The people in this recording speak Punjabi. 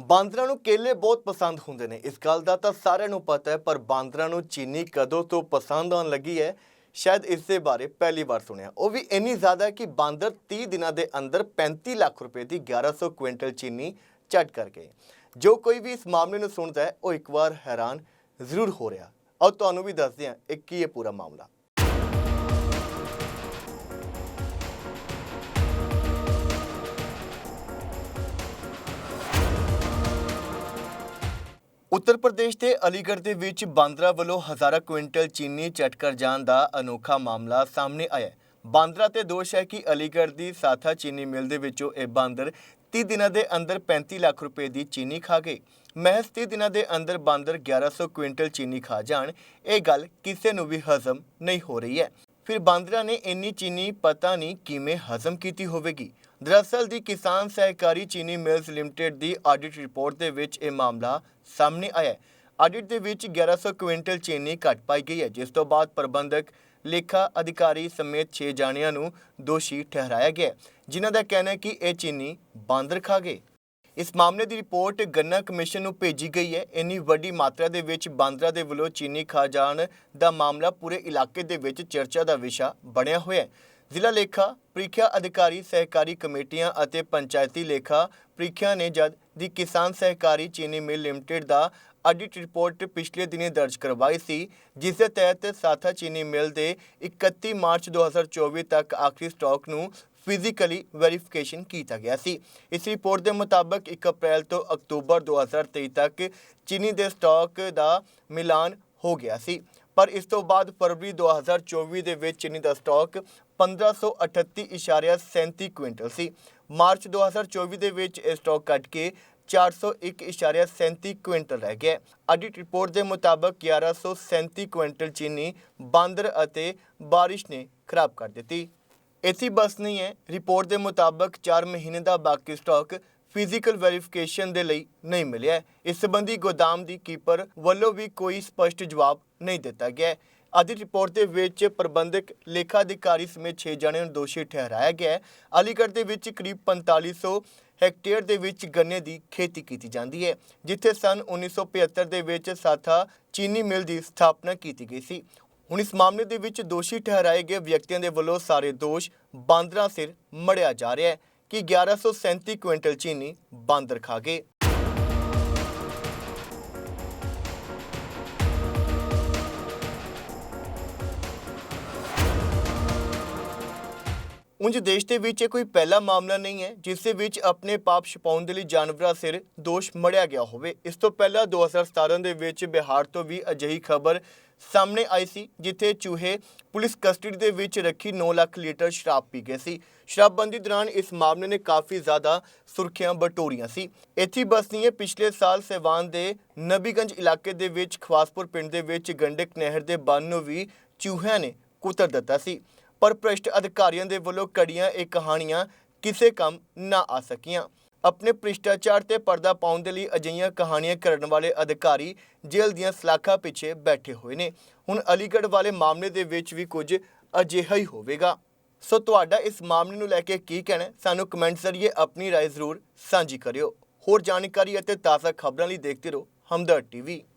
ਬਾਂਦਰਾਂ ਨੂੰ ਕੇਲੇ ਬਹੁਤ ਪਸੰਦ ਹੁੰਦੇ ਨੇ। ਇਸ ਗੱਲ ਦਾ ਤਾਂ ਸਾਰਿਆਂ ਨੂੰ ਪਤਾ ਹੈ, ਪਰ ਬਾਂਦਰਾਂ ਨੂੰ ਚੀਨੀ ਕਦੋਂ ਤੋਂ ਪਸੰਦ ਆਉਣ ਲੱਗੀ ਹੈ, ਸ਼ਾਇਦ ਇਸ ਦੇ ਬਾਰੇ ਪਹਿਲੀ ਵਾਰ ਸੁਣਿਆ। ਉਹ ਵੀ ਇੰਨੀ ਜ਼ਿਆਦਾ ਕਿ ਬਾਂਦਰ 30 ਦਿਨਾਂ ਦੇ ਅੰਦਰ 35 ਲੱਖ ਰੁਪਏ ਦੀ 1100 ਕੁਇੰਟਲ ਚੀਨੀ ਚੱਟ ਕਰ ਗਏ। ਜੋ ਕੋਈ ਵੀ ਇਸ ਮਾਮਲੇ ਨੂੰ ਸੁਣਦਾ ਹੈ, ਉਹ ਇੱਕ ਵਾਰ ਹੈਰਾਨ ਜ਼ਰੂਰ ਹੋ ਰਿਹਾ। ਔਰ ਤੁਹਾਨੂੰ ਵੀ ਦੱਸਦੇ ਹਾਂ, ਇਹ ਕੀ ਹੈ ਪੂਰਾ ਮਾਮਲਾ। ਉੱਤਰ ਪ੍ਰਦੇਸ਼ ਦੇ ਅਲੀਗੜ੍ਹ ਦੇ ਵਿੱਚ ਬਾਂਦਰਾ ਵੱਲੋਂ ਹਜ਼ਾਰਾਂ ਕੁਇੰਟਲ ਚੀਨੀ ਚਟ ਕਰ ਜਾਣ ਦਾ ਅਨੋਖਾ ਮਾਮਲਾ ਸਾਹਮਣੇ ਆਇਆ ਹੈ। ਬਾਂਦਰਾ ਤੇ ਦੋਸ਼ ਹੈ ਕਿ ਅਲੀਗੜ੍ਹ ਦੀ ਸਾਥਾ ਚੀਨੀ ਮਿਲ ਦੇ ਵਿੱਚੋਂ ਇਹ ਬਾਂਦਰ 30 ਦਿਨਾਂ ਦੇ ਅੰਦਰ 35 ਲੱਖ ਰੁਪਏ ਦੀ ਚੀਨੀ ਖਾ ਗਏ। ਮਹਿਜ਼ 30 ਦਿਨਾਂ ਦੇ ਅੰਦਰ ਬਾਂਦਰ 1100 ਕੁਇੰਟਲ ਚੀਨੀ ਖਾ ਜਾਣ, ਇਹ ਗੱਲ ਕਿਸੇ ਨੂੰ ਵੀ ਹਜ਼ਮ ਨਹੀਂ ਹੋ ਰਹੀ ਹੈ। ਫਿਰ ਬਾਂਦਰਾ ਨੇ ਇੰਨੀ ਚੀਨੀ ਪਤਾ ਨਹੀਂ ਕਿਵੇਂ ਹਜ਼ਮ ਕੀਤੀ ਹੋਵੇਗੀ। ਦਰਅਸਲ ਦੀ ਕਿਸਾਨ ਸਹਿਕਾਰੀ ਚੀਨੀ ਮਿਲਸ ਲਿਮਟਿਡ ਦੀ ਆਡਿਟ ਰਿਪੋਰਟ ਦੇ ਵਿੱਚ ਇਹ ਮਾਮਲਾ ਸਾਹਮਣੇ ਆਇਆ ਹੈ। ਆਡਿਟ ਦੇ ਵਿੱਚ 1100 ਕੁਇੰਟਲ ਚੀਨੀ ਘੱਟ ਪਾਈ ਗਈ ਹੈ, ਜਿਸ ਤੋਂ ਬਾਅਦ ਪ੍ਰਬੰਧਕ, ਲੇਖਾ ਅਧਿਕਾਰੀ ਸਮੇਤ 6 ਜਾਣਿਆਂ ਨੂੰ ਦੋਸ਼ੀ ਠਹਿਰਾਇਆ ਗਿਆ ਜਿਨ੍ਹਾਂ ਦਾ ਕਹਿਣਾ ਹੈ ਕਿ ਇਹ ਚੀਨੀ ਬਾਂਦਰ ਖਾ ਗਏ। ਇਸ ਮਾਮਲੇ ਦੀ ਰਿਪੋਰਟ ਗੰਨਾ ਕਮਿਸ਼ਨ ਨੂੰ ਭੇਜੀ ਗਈ ਹੈ। ਇੰਨੀ ਵੱਡੀ ਮਾਤਰਾ ਦੇ ਵਿੱਚ ਬਾਂਦਰਾ ਦੇ ਵੱਲੋਂ ਚੀਨੀ ਖਾ ਜਾਣ ਦਾ ਮਾਮਲਾ ਪੂਰੇ ਇਲਾਕੇ ਦੇ ਵਿੱਚ ਚਰਚਾ ਦਾ ਵਿਸ਼ਾ ਬਣਿਆ ਹੋਇਆ ਹੈ। ਜ਼ਿਲ੍ਹਾ ਲੇਖਾ, ਪ੍ਰੀਖਿਆ ਅਧਿਕਾਰੀ, ਸਹਿਕਾਰੀ ਕਮੇਟੀਆਂ ਅਤੇ ਪੰਚਾਇਤੀ ਲੇਖਾ ਪ੍ਰੀਖਿਆ ਨੇ ਜਦ ਦੀ ਕਿਸਾਨ ਸਹਿਕਾਰੀ ਚੀਨੀ ਮਿਲ ਲਿਮਟਿਡ ਦਾ ਆਡਿਟ ਰਿਪੋਰਟ ਪਿਛਲੇ ਦਿਨੀ ਦਰਜ ਕਰਵਾਈ ਸੀ, ਜਿਸ ਦੇ ਤਹਿਤ ਸਾਥਾ ਚੀਨੀ ਮਿਲ ਦੇ 31 ਮਾਰਚ 2024 ਤੱਕ ਆਖਰੀ ਸਟਾਕ ਨੂੰ ਫਿਜ਼ੀਕਲੀ ਵੈਰੀਫਿਕੇਸ਼ਨ ਕੀਤਾ ਗਿਆ ਸੀ। ਇਸ ਰਿਪੋਰਟ ਦੇ ਮੁਤਾਬਕ 1 ਅਪ੍ਰੈਲ ਤੋਂ ਅਕਤੂਬਰ 2023 ਤੱਕ ਚੀਨੀ ਦੇ ਸਟਾਕ ਦਾ ਮਿਲਾਨ ਹੋ ਗਿਆ ਸੀ। ਪਰ ਇਸ ਤੋਂ ਬਾਅਦ ਫਰਵਰੀ 2024 ਦੇ ਵਿੱਚ ਚੀਨੀ ਦਾ ਸਟਾਕ 1538.37 ਕੁਇੰਟਲ ਸੀ। ਮਾਰਚ 2024 ਦੇ ਵਿੱਚ ਇਹ ਸਟਾਕ ਘਟ ਕੇ 401.37 ਕੁਇੰਟਲ ਰਹਿ ਗਿਆ ਆਡਿਟ ਰਿਪੋਰਟ ਦੇ ਮੁਤਾਬਕ 1137 ਕੁਇੰਟਲ ਚੀਨੀ ਬਾਂਦਰ ਅਤੇ ਬਾਰਿਸ਼ ਨੇ ਖਰਾਬ ਕਰ ਦਿੱਤੀ। ਇਥੇ ਬਸ ਨਹੀਂ ਹੈ ਰਿਪੋਰਟ ਦੇ ਮੁਤਾਬਕ 4 ਮਹੀਨੇ ਦਾ ਬਾਕੀ ਸਟਾਕ ਫਿਜ਼ੀਕਲ ਵੈਰੀਫਿਕੇਸ਼ਨ ਦੇ ਲਈ ਨਹੀਂ ਮਿਲਿਆ ਇਸ ਸੰਬੰਧੀ ਗੋਦਾਮ ਦੀ ਕੀਪਰ ਵੱਲੋਂ ਵੀ ਕੋਈ ਸਪਸ਼ਟ ਜਵਾਬ ਨਹੀਂ ਦਿੱਤਾ ਗਿਆ ਹੈ। ਰਿਪੋਰਟ ਦੇ ਵਿੱਚ ਪ੍ਰਬੰਧਕ ਲੇਖਾ ਅਧਿਕਾਰੀ ਸਮੇਤ 6 ਜਣਿਆਂ ਨੂੰ ਦੋਸ਼ੀ ਠਹਿਰਾਇਆ ਗਿਆ ਹੈ ਅਲੀਗੜ੍ਹ ਦੇ ਵਿੱਚ ਕਰੀਬ 4500 ਹੈਕਟੇਅਰ ਦੇ ਵਿੱਚ ਗੰਨੇ ਦੀ ਖੇਤੀ ਕੀਤੀ ਜਾਂਦੀ ਹੈ, ਜਿੱਥੇ ਸਨ 1975 ਦੇ ਵਿੱਚ ਸਾਥਾ ਚੀਨੀ ਮਿਲ ਦੀ ਸਥਾਪਨਾ ਕੀਤੀ ਗਈ ਸੀ ਹੁਣ ਇਸ ਮਾਮਲੇ ਦੇ ਵਿੱਚ ਦੋਸ਼ੀ ਠਹਿਰਾਏ ਗਏ ਵਿਅਕਤੀਆਂ ਦੇ ਵੱਲੋਂ ਸਾਰੇ ਦੋਸ਼ ਬਾਂਦਰਾਂ ਸਿਰ ਮੜਿਆ ਜਾ ਰਿਹਾ ਹੈ ਕਿ 1137 ਕੁਇੰਟਲ ਚੀਨੀ ਬਾਂਦਰ ਖਾ ਗਏ ਉਂਝ ਦੇਸ਼ ਦੇ ਵਿੱਚ ਇਹ ਕੋਈ ਪਹਿਲਾ ਮਾਮਲਾ ਨਹੀਂ ਹੈ, ਜਿਸ ਦੇ ਵਿੱਚ ਆਪਣੇ ਪਾਪ ਛਪਾਉਣ ਦੇ ਲਈ ਜਾਨਵਰਾਂ ਸਿਰ ਦੋਸ਼ ਮੜਿਆ ਗਿਆ ਹੋਵੇ। ਇਸ ਤੋਂ ਪਹਿਲਾਂ 2017 ਦੇ ਵਿੱਚ ਬਿਹਾਰ ਤੋਂ ਵੀ ਅਜਿਹੀ ਖਬਰ ਸਾਹਮਣੇ ਆਈ ਸੀ, ਜਿੱਥੇ ਚੂਹੇ ਪੁਲਿਸ ਕਸਟਡੀ ਦੇ ਵਿੱਚ ਰੱਖੀ 9 ਲੱਖ ਲੀਟਰ ਸ਼ਰਾਬ ਪੀ ਗਏ ਸੀ। ਸ਼ਰਾਬਬੰਦੀ ਦੌਰਾਨ ਇਸ ਮਾਮਲੇ ਨੇ ਕਾਫੀ ਜ਼ਿਆਦਾ ਸੁਰਖੀਆਂ ਬਟੋਰੀਆਂ ਸੀ। ਇੱਥੇ ਹੀ ਬਸ ਨਹੀਂ ਹੈ, ਪਿਛਲੇ ਸਾਲ ਸੇਵਾਨ ਦੇ ਨਬੀਗੰਜ ਇਲਾਕੇ ਦੇ ਵਿੱਚ ਖਵਾਸਪੁਰ ਪਿੰਡ ਦੇ ਵਿੱਚ ਗੰਡਕ ਨਹਿਰ ਦੇ ਬੰਨ ਨੂੰ ਵੀ ਚੂਹਿਆਂ ਨੇ ਕੁਤਰ ਦਿੱਤਾ ਸੀ। ਪਰ ਭ੍ਰਿਸ਼ਟ ਅਧਿਕਾਰੀਆਂ ਦੇ ਵੱਲੋਂ ਕੜੀਆਂ ਇਹ ਕਹਾਣੀਆਂ ਕਿਸੇ ਕੰਮ ਨਾ ਆ ਸਕੀਆਂ ਆਪਣੇ ਭ੍ਰਿਸ਼ਟਾਚਾਰ ਤੇ ਪਰਦਾ ਪਾਉਣ ਦੇ ਲਈ ਅਜਿਹੀਆਂ ਕਹਾਣੀਆਂ ਕਰਨ ਵਾਲੇ ਅਧਿਕਾਰੀ ਜੇਲ੍ਹ ਦੀਆਂ ਸਲਾਖਾਂ ਪਿੱਛੇ ਬੈਠੇ ਹੋਏ ਨੇ ਹੁਣ ਅਲੀਗੜ੍ਹ ਵਾਲੇ ਮਾਮਲੇ ਦੇ ਵਿੱਚ ਵੀ ਕੁਝ ਅਜਿਹਾ ਹੀ ਹੋਵੇਗਾ ਸੋ ਤੁਹਾਡਾ ਇਸ ਮਾਮਲੇ ਨੂੰ ਲੈ ਕੇ ਕੀ ਕਹਿਣਾ ਹੈ? ਸਾਨੂੰ ਕਮੈਂਟ ਜ਼ਰੀਏ ਆਪਣੀ رائے ਜ਼ਰੂਰ ਸਾਂਝੀ ਕਰਿਓ ਹੋਰ ਜਾਣਕਾਰੀ ਅਤੇ ਤਾਜ਼ਾ ਖਬਰਾਂ ਲਈ ਦੇਖਦੇ ਰਹੋ ਹਮਦਰਦ ਟੀਵੀ